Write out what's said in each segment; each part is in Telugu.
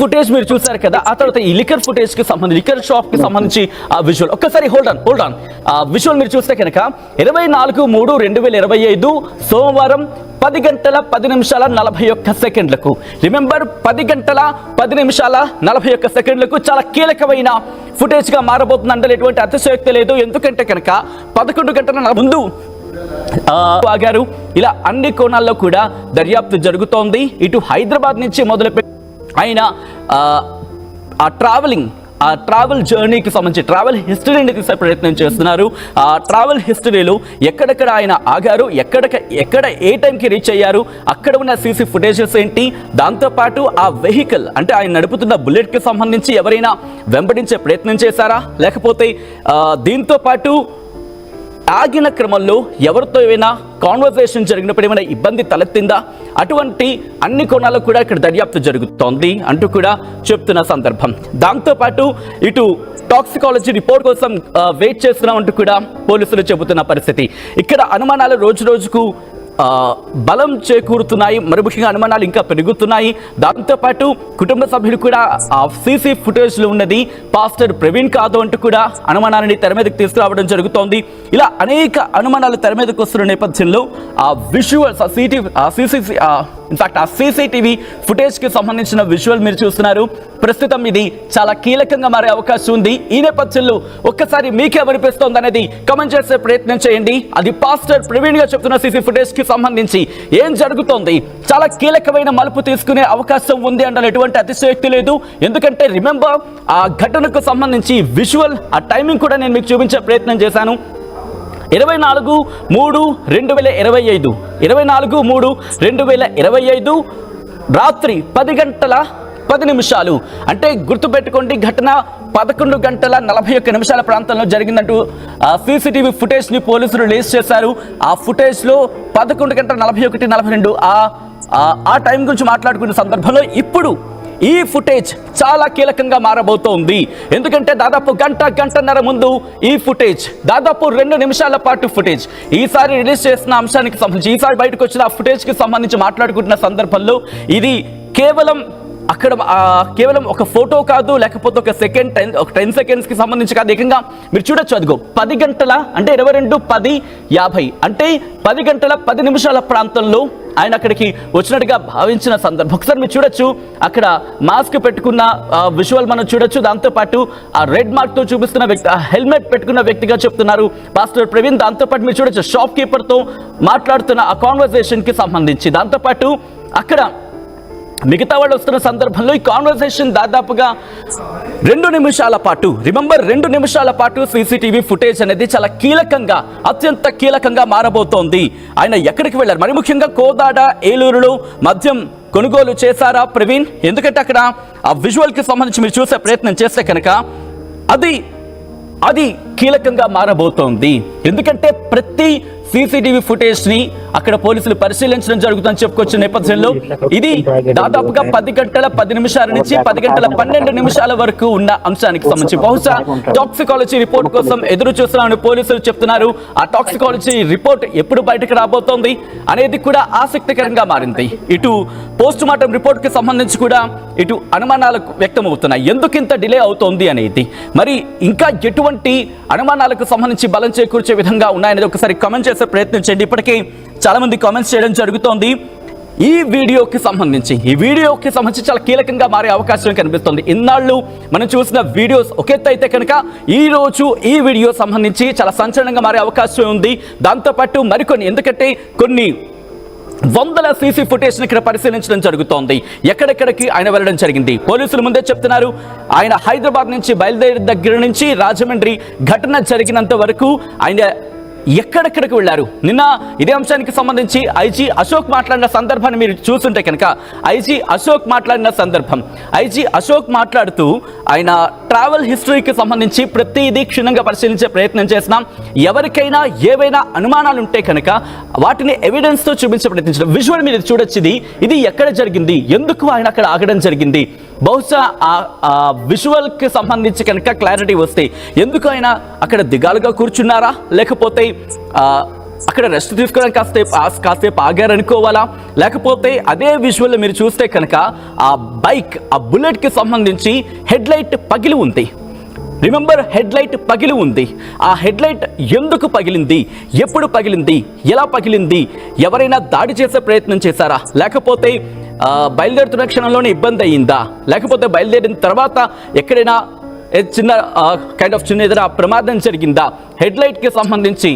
ఫుటేజ్ మీరు చూసారు కదా ఆ తర్వాత ఈ లికర్ ఫుటేజ్కి సంబంధించి లికర్ షాప్కి సంబంధించి ఆ విజువల్ ఒక్కసారి హోల్డ్ ఆన్ హోల్డ్ ఆన్ ఆ విజువల్ మీరు చూస్తే కనుక ఇరవై నాలుగు మూడు రెండు వేల ఇరవై ఐదు సోమవారం పది గంటల పది నిమిషాల నలభై ఒక్క సెకండ్లకు. రిమెంబర్ పది గంటల పది నిమిషాల నలభై ఒక్క సెకండ్లకు చాలా కీలకమైన ఫుటేజ్గా మారబోతుంది. అంటే ఎటువంటి అతిశయోక్తి లేదు. ఎందుకంటే కనుక పదకొండు గంటల ముందు ఆగారు. ఇలా అన్ని కోణాల్లో కూడా దర్యాప్తు జరుగుతోంది. ఇటు హైదరాబాద్ నుంచి మొదలుపెట్టి ఆయన ఆ, ట్రావెలింగ్ ఆ ట్రావెల్ జర్నీకి సంబంధించి ట్రావెల్ హిస్టరీని తీసే ప్రయత్నం చేస్తున్నారు. ఆ ట్రావెల్ హిస్టరీలో ఎక్కడెక్కడ ఆయన ఆగారు ఎక్కడ ఎక్కడ ఏ టైంకి రీచ్ అయ్యారు అక్కడ ఉన్న సీసీ ఫుటేజెస్ ఏంటి దాంతోపాటు ఆ వెహికల్ అంటే ఆయన నడుపుతున్న బుల్లెట్కి సంబంధించి ఎవరైనా వెంబడించే ప్రయత్నం చేశారా? లేకపోతే దీంతోపాటు దీంతో పాటు ఆగిన క్రమంలో ఎవరితో ఏమైనా కాన్వర్సేషన్ జరిగినప్పుడు ఏమైనా ఇబ్బంది తలెత్తిందా? అటువంటి అన్ని కోణాలు కూడా ఇక్కడ దర్యాప్తు జరుగుతోంది అంటూ కూడా చెప్తున్న సందర్భం. దాంతోపాటు ఇటు టాక్సికాలజీ రిపోర్ట్ కోసం వెయిట్ చేస్తున్నామంటూ కూడా పోలీసులు చెబుతున్న పరిస్థితి. ఇక్కడ అనుమానాలు రోజు రోజుకు బలం చేకూరుతున్నాయి. మరి ముఖ్యంగా అనుమానాలు ఇంకా పెరుగుతున్నాయి. దాంతోపాటు కుటుంబ సభ్యులు కూడా ఆ సీసీ ఫుటేజ్లో ఉన్నది. పాస్టర్ ప్రవీణ్ కాదు అంటూ కూడా అనుమానాలని తెర మీదకి తీసుకురావడం జరుగుతోంది. ఇలా అనేక అనుమానాలు తెర మీదకి వస్తున్న నేపథ్యంలో ఆ విజువల్స్ ఆ సీటీ ఆ సీసీ ఇన్ఫాక్ట్ ఆ సీసీటీవీ ఫుటేజ్కి సంబంధించిన విజువల్ మీరు చూస్తున్నారు. ప్రస్తుతం ఇది చాలా కీలకంగా మారే అవకాశం ఉంది. ఈ నేపథ్యంలో ఒక్కసారి మీకే అనిపిస్తోంది అనేది కమెంట్ చేసే ప్రయత్నం చేయండి. అది పాస్టర్ ప్రవీణ్గా చెప్తున్న సీసీ ఫుటేజ్కి సంబంధించి ఏం జరుగుతోంది? చాలా కీలకమైన మలుపు తీసుకునే అవకాశం ఉంది అంటే ఎటువంటి అతిశయోక్తి లేదు. ఎందుకంటే రిమెంబర్ ఆ ఘటనకు సంబంధించి విజువల్ ఆ టైమింగ్ కూడా నేను మీకు చూపించే ప్రయత్నం చేశాను. ఇరవై నాలుగు మూడు రెండు వేల ఇరవై ఐదు. ఇరవై నాలుగు మూడు రెండు వేల ఇరవై ఐదు. రాత్రి పది గంటల పది నిమిషాలు. అంటే గుర్తుపెట్టుకోండి ఘటన పదకొండు గంటల నలభై ఒక్క నిమిషాల ప్రాంతంలో జరిగిందంటూ సీసీటీవీ ఫుటేజ్ని పోలీసులు రిలీజ్ చేశారు. ఆ ఫుటేజ్లో పదకొండు గంటల నలభై ఒకటి నలభై రెండు ఆ ఆ- టైం గురించి మాట్లాడుకున్న సందర్భంలో ఇప్పుడు ఈ ఫుటేజ్ చాలా కీలకంగా మారబోతోంది. ఎందుకంటే దాదాపు గంట గంటన్నర ముందు ఈ ఫుటేజ్ దాదాపు రెండు నిమిషాల పాటు ఫుటేజ్ ఈసారి రిలీజ్ చేసిన అంశానికి సంబంధించి ఈసారి బయటకు వచ్చిన ఆ ఫుటేజ్కి సంబంధించి మాట్లాడుకుంటున్న సందర్భంలో ఇది కేవలం అక్కడ కేవలం ఒక ఫోటో కాదు లేకపోతే ఒక సెకండ్ టెన్ ఒక టెన్ సెకండ్స్కి సంబంధించి కాదు ఏకంగా మీరు చూడొచ్చు అదిగో పది గంటల అంటే ఇరవై రెండు పది యాభై. అంటే పది గంటల పది నిమిషాల ప్రాంతంలో ఆయన అక్కడికి వచ్చినట్టుగా భావించిన సందర్భం. ఒకసారి మీరు చూడొచ్చు అక్కడ మాస్క్ పెట్టుకున్న విజువల్ మనం చూడొచ్చు. దాంతోపాటు ఆ రెడ్ మార్క్తో చూపిస్తున్న వ్యక్తి ఆ హెల్మెట్ పెట్టుకున్న వ్యక్తిగా చెప్తున్నారు పాస్టర్ ప్రవీణ్. దాంతోపాటు మీరు చూడొచ్చు షాప్ కీపర్తో మాట్లాడుతున్న ఆ కాన్వర్సేషన్కి సంబంధించి. దాంతోపాటు అక్కడ మిగతా వాళ్ళు వస్తున్న సందర్భంలో ఈ కాన్వర్సేషన్ దాదాపుగా రెండు నిమిషాల పాటు. రిమెంబర్ రెండు నిమిషాల పాటు సీసీటీవీ ఫుటేజ్ అనేది చాలా కీలకంగా అత్యంత కీలకంగా మారబోతోంది. ఆయన ఎక్కడికి వెళ్ళారు? మరి ముఖ్యంగా కోదాడ ఏలూరులో మద్యం కొనుగోలు చేశారా ప్రవీణ్? ఎందుకంటే అక్కడ ఆ విజువల్కి సంబంధించి మీరు చూసే ప్రయత్నం చేస్తే కనుక అది అది కీలకంగా మారబోతోంది. ఎందుకంటే ప్రతి సీసీటీవీ ఫుటేజ్ని అక్కడ పోలీసులు పరిశీలించడం జరుగుతుందని చెప్పుకొచ్చిన నేపథ్యంలో ఇది దాదాపుగా పది గంటల పది నిమిషాల నుంచి పది గంటల పన్నెండు నిమిషాల వరకు ఉన్న అంశానికి సంబంధించి. బహుశా టాక్సికాలజీ రిపోర్ట్ కోసం ఎదురు చూస్తున్నామని పోలీసులు చెప్తున్నారు. ఆ టాక్సికాలజీ రిపోర్ట్ ఎప్పుడు బయటకు రాబోతోంది అనేది కూడా ఆసక్తికరంగా మారింది. ఇటు పోస్ట్ మార్టం రిపోర్ట్కి సంబంధించి కూడా ఇటు అనుమానాలు వ్యక్తమవుతున్నాయి. ఎందుకు ఇంత డిలే అవుతోంది అనేది? మరి ఇంకా ఎటువంటి అనుమానాలకు సంబంధించి బలం చేకూర్చే విధంగా ఉన్నాయనేది ఒకసారి కమెంట్ ప్రయత్నం చేయండి. ఇప్పటికే చాలా మంది కామెంట్స్ చేయడం జరుగుతోంది. ఈ వీడియోకి సంబంధించి ఈ వీడియోకి సంబంధించి చాలా కీలకంగా మారే అవకాశం కనిపిస్తుంది. ఇన్నాళ్ళు మనం చూసిన వీడియోస్ ఒక ఎత్తు అయితే కనుక ఈ రోజు ఈ వీడియో సంబంధించి చాలా సంచలనంగా మారే అవకాశం ఉంది. దాంతోపాటు మరికొన్ని ఎందుకంటే కొన్ని వందల సీసీ ఫుటేజ్ని ఇక్కడ పరిశీలించడం జరుగుతోంది. ఎక్కడెక్కడికి ఆయన వెళ్ళడం జరిగింది? పోలీసులు ముందే చెప్తున్నారు ఆయన హైదరాబాద్ నుంచి బయలుదేరి దగ్గర నుంచి రాజమండ్రి ఘటన జరిగినంత వరకు ఆయన ఎక్కడెక్కడికి వెళ్ళారు? నిన్న ఇదే అంశానికి సంబంధించి ఐజీ అశోక్ మాట్లాడిన సందర్భాన్ని మీరు చూస్తుంటే కనుక ఐజీ అశోక్ మాట్లాడిన సందర్భం. ఐజీ అశోక్ మాట్లాడుతూ ఆయన ట్రావెల్ హిస్టరీకి సంబంధించి ప్రతిదీ క్షుణ్ణంగా పరిశీలించే ప్రయత్నం చేసినాం ఎవరికైనా ఏవైనా అనుమానాలు ఉంటే కనుక వాటిని ఎవిడెన్స్తో చూపించే ప్రయత్నించడం. విజువల్ మీరు చూడొచ్చింది. ఇది ఎక్కడ జరిగింది? ఎందుకు ఆయన అక్కడ ఆగడం జరిగింది? బహుశా ఆ విజువల్కి సంబంధించి కనుక క్లారిటీ వస్తే ఎందుకు ఆయన అక్కడ దిగాలుగా కూర్చున్నారా? లేకపోతే అక్కడ రెస్ట్ తీసుకోవడానికి కాసేపు కాసేపు ఆగారనుకోవాలా? లేకపోతే అదే విజువల్ మీరు చూస్తే కనుక ఆ బైక్ ఆ బుల్లెట్కి సంబంధించి హెడ్ లైట్ పగిలి ఉంది. రిమెంబర్ హెడ్ లైట్ పగిలి ఉంది. ఆ హెడ్ లైట్ ఎందుకు పగిలింది? ఎప్పుడు పగిలింది? ఎలా పగిలింది? ఎవరైనా దాడి చేసే ప్రయత్నం చేశారా? లేకపోతే బయలుదేరుతున్న క్షణంలోనే ఇబ్బంది అయ్యిందా? లేకపోతే బయలుదేరిన తర్వాత ఎక్కడైనా చిన్న కైండ్ ఆఫ్ చిన్న ఏదైనా ప్రమాదం జరిగిందా? హెడ్ లైట్కి సంబంధించి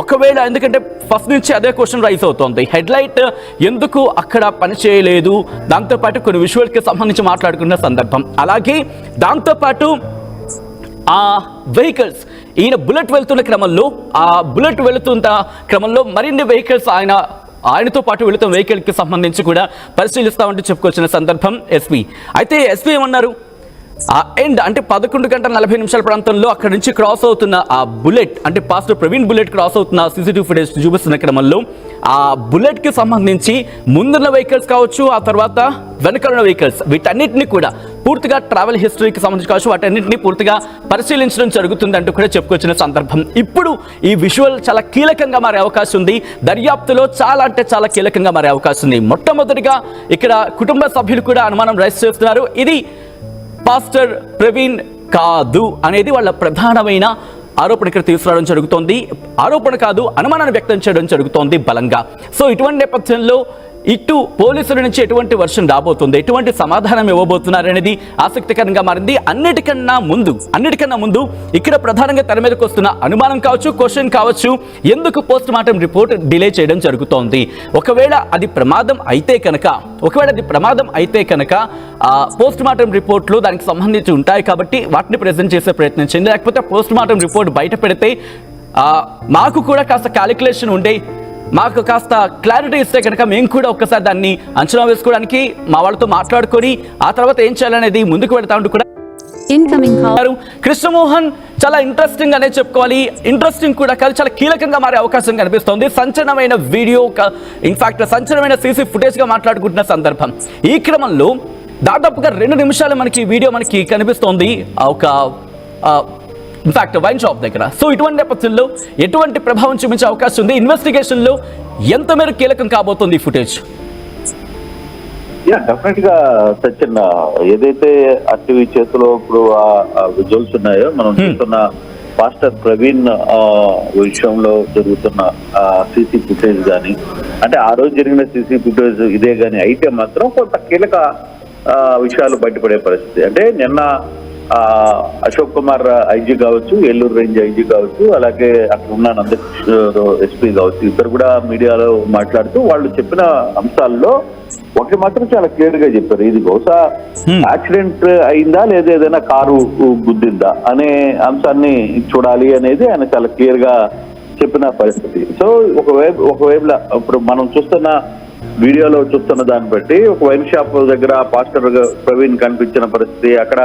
ఒకవేళ ఎందుకంటే ఫస్ట్ నుంచి అదే క్వశ్చన్ రైజ్ అవుతోంది. హెడ్ లైట్ ఎందుకు అక్కడ పనిచేయలేదు దాంతోపాటు కొన్ని విజువల్కి సంబంధించి మాట్లాడుకున్న సందర్భం. అలాగే దాంతోపాటు ఆ వెహికల్స్ ఈయన బుల్లెట్ వెళ్తున్న క్రమంలో ఆ బుల్లెట్ వెళుతున్న క్రమంలో మరిన్ని వెహికల్స్ ఆయన ఆయనతో పాటు వెళుతున్న వెహికల్కి సంబంధించి కూడా పరిశీలిస్తామంటూ చెప్పుకొచ్చిన సందర్భం ఎస్పీ అయితే ఎస్పీ ఏమన్నారు? అండ్ ఎండ్ అంటే పదకొండు గంటల నలభై నిమిషాల ప్రాంతంలో అక్కడి నుంచి క్రాస్ అవుతున్న ఆ బుల్లెట్ అంటే పాస్టర్ ప్రవీణ్ బుల్లెట్ క్రాస్ అవుతున్న సీసీటీవీ ఫుటేజ్ చూపిస్తున్న క్రమంలో ఆ బుల్లెట్కి సంబంధించి ముందున్న వెహికల్స్ కావచ్చు ఆ తర్వాత వెనకాల వెహికల్స్ వీటన్నిటిని కూడా పూర్తిగా ట్రావెల్ హిస్టరీకి సంబంధించి కావచ్చు వాటన్నింటినీ పూర్తిగా పరిశీలించడం జరుగుతుంది అంటూ కూడా చెప్పుకొచ్చిన సందర్భం. ఇప్పుడు ఈ విజువల్ చాలా కీలకంగా మారే అవకాశం ఉంది. దర్యాప్తులో చాలా అంటే చాలా కీలకంగా మారే అవకాశం ఉంది. మొట్టమొదటిగా ఇక్కడ కుటుంబ సభ్యులు కూడా అనుమానం రైస్ చేస్తున్నారు. ఇది పాస్టర్ ప్రవీణ్ కాదు అనేది వాళ్ళ ప్రధానమైన ఆరోపణ ఇక్కడ తీసుకురావడం జరుగుతోంది. ఆరోపణ కాదు అనుమానాన్ని వ్యక్తం చేయడం జరుగుతోంది బలంగా. సో ఇటువంటి నేపథ్యంలో ఇటు పోలీసుల నుంచి ఎటువంటి వర్షం రాబోతుంది? ఎటువంటి సమాధానం ఇవ్వబోతున్నారు అనేది ఆసక్తికరంగా మారింది. అన్నిటికన్నా ముందు అన్నిటికన్నా ముందు ఇక్కడ ప్రధానంగా తెర మీదకి వస్తున్న అనుమానం కావచ్చు క్వశ్చన్ కావచ్చు ఎందుకు పోస్ట్ మార్టం రిపోర్ట్ డిలే చేయడం జరుగుతోంది? ఒకవేళ అది ప్రమాదం అయితే కనుక ఒకవేళ అది ప్రమాదం అయితే కనుక పోస్ట్ మార్టం రిపోర్ట్లు దానికి సంబంధించి ఉంటాయి కాబట్టి వాటిని ప్రజెంట్ చేసే ప్రయత్నం చేయండి. లేకపోతే పోస్ట్ మార్టం రిపోర్ట్ బయట పెడితే మాకు కూడా కాస్త క్యాలిక్యులేషన్ ఉండే మాకు కాస్త క్లారిటీ ఇస్తే కనుక మేము కూడా ఒక్కసారి దాన్ని అంచనా వేసుకోవడానికి మా వాళ్ళతో మాట్లాడుకొని ఆ తర్వాత ఏం చేయాలనేది ముందుకు వెళ్తా ఉంటూ కూడా. కృష్ణమోహన్ చాలా ఇంట్రెస్టింగ్ అనే చెప్పుకోవాలి. ఇంట్రెస్టింగ్ కూడా కాదు చాలా కీలకంగా మారే అవకాశం కనిపిస్తోంది. సంచలనమైన వీడియో ఇన్ఫాక్ట్ సంచలనమైన సీసీ ఫుటేజ్గా మాట్లాడుకుంటున్న సందర్భం. ఈ క్రమంలో దాదాపుగా రెండు నిమిషాలు మనకి వీడియో మనకి కనిపిస్తోంది. ఒక ఇన్ఫాక్ట్ వైన్ షాప్ దగ్గర. సో ఇటువంటి నేపథ్యంలో ఎటువంటి ప్రభావం చూపించే అవకాశం ఉంది? ఇన్వెస్టిగేషన్లో ఎంత మేర కీలకం కాబోతుంది ఈ ఫుటేజ్ యా డెఫినెట్గా సచిన్ ఏదైతే అట్టివి చేతిలో ఇప్పుడు ఆ విజువల్స్ ఉన్నాయో మనం Hmm. చూస్తున్న పాస్టర్ ప్రవీణ్ విషయంలో జరుగుతున్న సీసీ ఫుటేజ్ గాని అంటే ఆ రోజు జరిగిన సీసీ ఫుటేజ్ ఇదే గాని అయితే మాత్రం కొంత కీలక విషయాలు బయటపడే పరిస్థితి. అంటే నిన్న అశోక్ కుమార్ ఐజీ కావచ్చు ఏలూరు రేంజ్ ఐజీ కావచ్చు అలాగే అక్కడ ఉన్న నందకిషోర్ ఎస్పీ కావచ్చు ఇద్దరు కూడా మీడియాలో మాట్లాడుతూ వాళ్ళు చెప్పిన అంశాల్లో ఒకటి మాత్రం చాలా క్లియర్గా చెప్పారు ఇది బహుశా. యాక్సిడెంట్ అయిందా లేదా ఏదైనా కారు గుద్దిందా అనే అంశాన్ని చూడాలి అనేది ఆయన చాలా క్లియర్గా చెప్పిన పరిస్థితి సో ఒకవైపు ఒకవైపులా ఇప్పుడు మనం చూస్తున్న వీడియోలో చూస్తున్న దాన్ని బట్టి ఒక వైన్ షాప్ దగ్గర పాస్టర్ ప్రవీణ్ కనిపించిన పరిస్థితి అక్కడ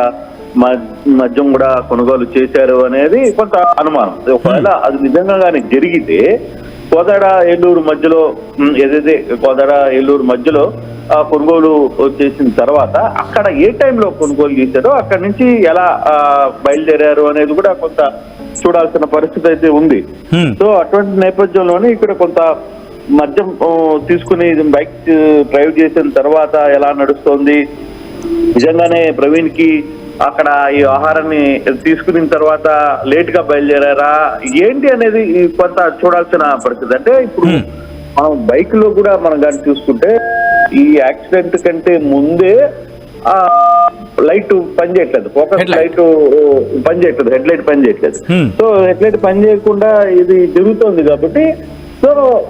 మద్యం కూడా కొనుగోలు చేశారు అనేది కొంత అనుమానం. ఒకవేళ అది నిజంగా కానీ జరిగితే కోదాడ ఏలూరు మధ్యలో ఏదైతే కోదాడ ఏలూరు మధ్యలో ఆ, కొనుగోలు చేసిన తర్వాత అక్కడ ఏ టైంలో కొనుగోలు చేశారో అక్కడ నుంచి ఎలా బయలుదేరారు అనేది కూడా కొంత చూడాల్సిన పరిస్థితి అయితే ఉంది. Hmm. సో అటువంటి నేపథ్యంలోనే ఇక్కడ కొంత మద్యం తీసుకుని బైక్ డ్రైవ్ చేసిన తర్వాత ఎలా నడుస్తోంది? నిజంగానే ప్రవీణ్కి అక్కడ ఈ ఆహారాన్ని తీసుకున్న తర్వాత లేట్గా బయలుదేరారా ఏంటి అనేది కొంత చూడాల్సిన పరిస్థితి అంటే ఇప్పుడు. మనం బైక్లో కూడా మనం కానీ చూసుకుంటే ఈ యాక్సిడెంట్ కంటే ముందే ఆ లైట్ పనిచేయట్లేదు ఫోకస్ Headlight. లైట్ పనిచేయట్లేదు హెడ్ లైట్ పనిచేయట్లేదు Hmm. సో హెడ్ లైట్ పనిచేయకుండా ఇది జరుగుతోంది కాబట్టి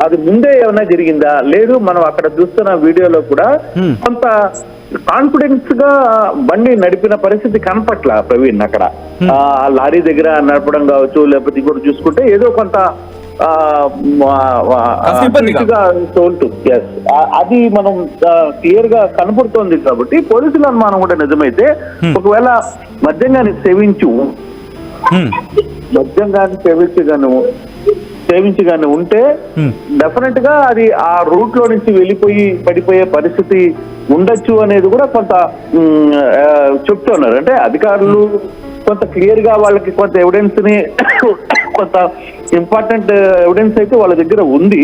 అది ముందే ఏమైనా జరిగిందా? లేదు మనం అక్కడ చూస్తున్న వీడియోలో కూడా. కొంత కాన్ఫిడెన్స్గా బండి నడిపిన పరిస్థితి కనపట్ల ప్రవీణ్ అక్కడ. ఆ లారీ దగ్గర నడపడం కావచ్చు లేకపోతే ఇంకోటి చూసుకుంటే ఏదో కొంత అది మనం క్లియర్గా కనపడుతోంది కాబట్టి పోలీసుల అనుమానం కూడా నిజమైతే. ఒకవేళ మద్యంగాని సేవించు. మద్యం కానీ సేవించి కానీ సేవించి కానీ ఉంటే Hmm. డెఫినెట్గా అది ఆ రూట్లో నుంచి వెళ్ళిపోయి పడిపోయే పరిస్థితి ఉండొచ్చు అనేది కూడా కొంత చెప్తున్నారు అంటే అధికారులు కొంత క్లియర్గా వాళ్ళకి కొంత ఎవిడెన్స్ని కొంత ఇంపార్టెంట్ ఎవిడెన్స్ అయితే వాళ్ళ దగ్గర ఉంది.